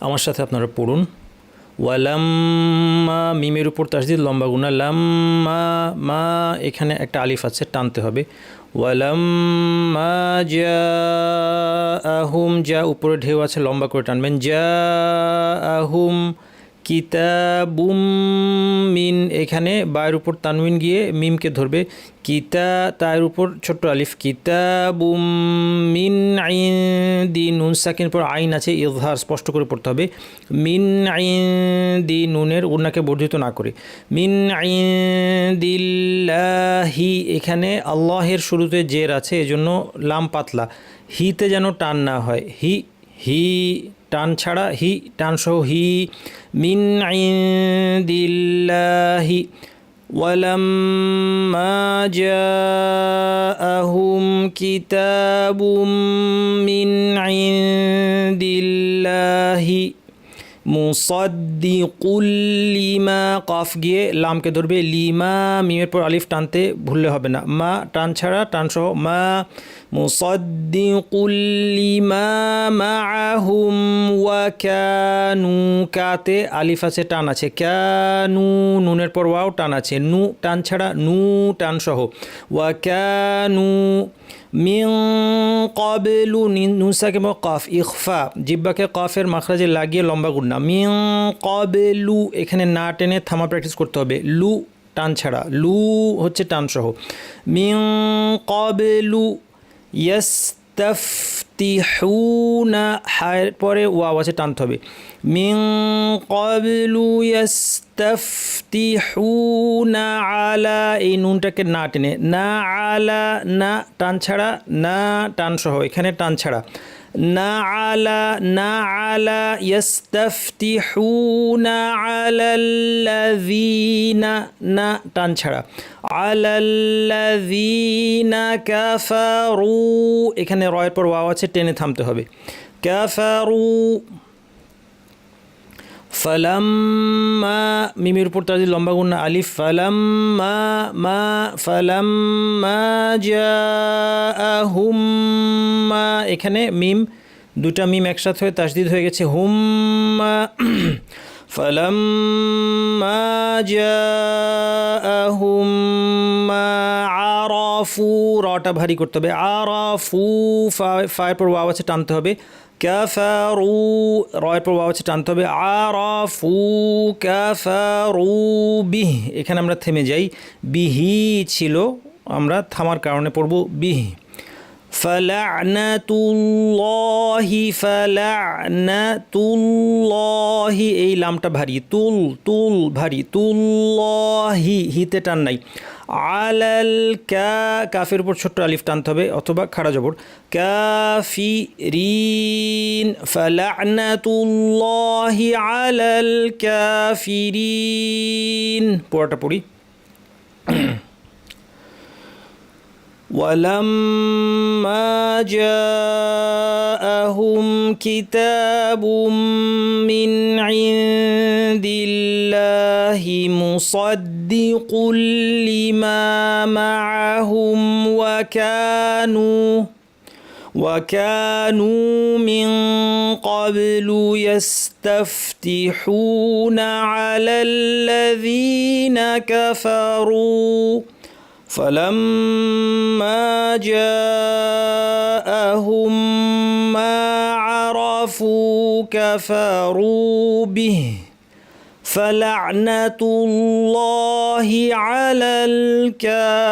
আমার সাথে আপনারা পড়ুন। ওয়ালাম্মা, মিমের উপর তাসদিদ, লম্বা গুণা, লাম্মা, মা, এখানে একটা আলিফ আছে, টানতে হবে। ওয়ালাম্মা জা আহুম যা উপরে ঢেউ আছে, লম্বা করে টানবেন। যা আহুম কিতাবুম মিন, এখানে বায়ের উপর তানবিন গিয়ে মিমকে ধরবে। কিতা তার উপর ছোট্ট আলিফ, কিতাবুম মিন আইন দি নুন সাকিন পর আইন আছে ইজহার স্পষ্ট করে পড়তে হবে। মিন আইন দি নুনের উন্নাকে বর্ধিত না করে। মিন আইন দিল্লাহি এখানে আল্লাহের শুরুতে জের আছে, এজন্য লাম পাতলা। হিতে যেন টান না হয়। হি হি টান ছাড়া হি টান সহ হি মিন দিল্লাহি ولما جاءهم كتاب من عند الله মুসাদ্দিকুল লিমা কফ গিয়ে লামকে ধরবে লিমা মিমের পর আলিফ টানতে ভুললে হবে না মা টান ছাড়া টান সহ মা লিমা মাআহুম ওয়া কানু কাতে আলিফ আছে, টান কানু, নুনের পর ওয়াও, টান নু, টান ছাড়া নু, টান সহ। ওয়া কানু মিং কবেলু নুসাকে কফ, ইখফা। জিব্বাকে কফের মাখরাজে লাগিয়ে লম্বা গুন্না। মিং কবেলু এখানে না টেনে থামা প্র্যাকটিস করতে হবে। লু, টান ছাড়া। লু হচ্ছে টান সহ। মিং কবেলু ইয়াস্তাফতিহুনা হায়ের পরে ওয়াও আছে, টানতে হবে। মিং কবলু ইয়াস্তাফতিহুনা আলা, এই নুনটাকে না টেনে। না আলা, না, টান ছাড়া, না টান সহ এখানে টান ছাড়া। না আলা না আলা ইয়াস্তাফতিহুনা আলাল্লাযীনা না টান ছাড়া আলাল্লাযীনা কাফারু এখানে রয়ের পর ওয়াও আছে, টেনে থামতে হবে। কাফারু ফালাম্মা, মিমের উপর তাদের লম্বা গুণা আলিফ, ফালাম্মা, মা, ফালাম্মা জাআহুম, মা, এখানে মিম, দুটা মিম একসাথে হয়ে তাসদিদ হয়ে গেছে হুম্মা ফালাম্মা জাআহুম আরাফু রটা ভারী করতে হবে। আর আরাফু ফায়ের পর ওয়াও আছে টানতে হবে। কাফারু রয়ের পর ওয়াও আছে টানতে হবে। আর আরাফু কাফারু বিহ। এখানে আমরা থেমে যাই। বিহি ছিল, আমরা থামার কারণে পড়ব বিহি। ফালানাতুল্লাহি ফালানাতুল্লাহি, এই লামটা ভারী। তুল তুল ভারী। তুল্লাহি, হিতে টান নাই। আলাল কা কাফের উপর ছোট্ট আলিফ টানতে হবে অথবা খাড়া জবর কাফি রিন ফালানাতুল্লাহি আলাল কাফিরিন পড়াটা পড়ি ولما جاءهم كتاب من عند الله مصدق لما معهم وكانوا وكانوا من قبل يستفتحون على الذين كفروا. فلما جاءهم عرفوا كفروا به فلعنة الله على الكافرين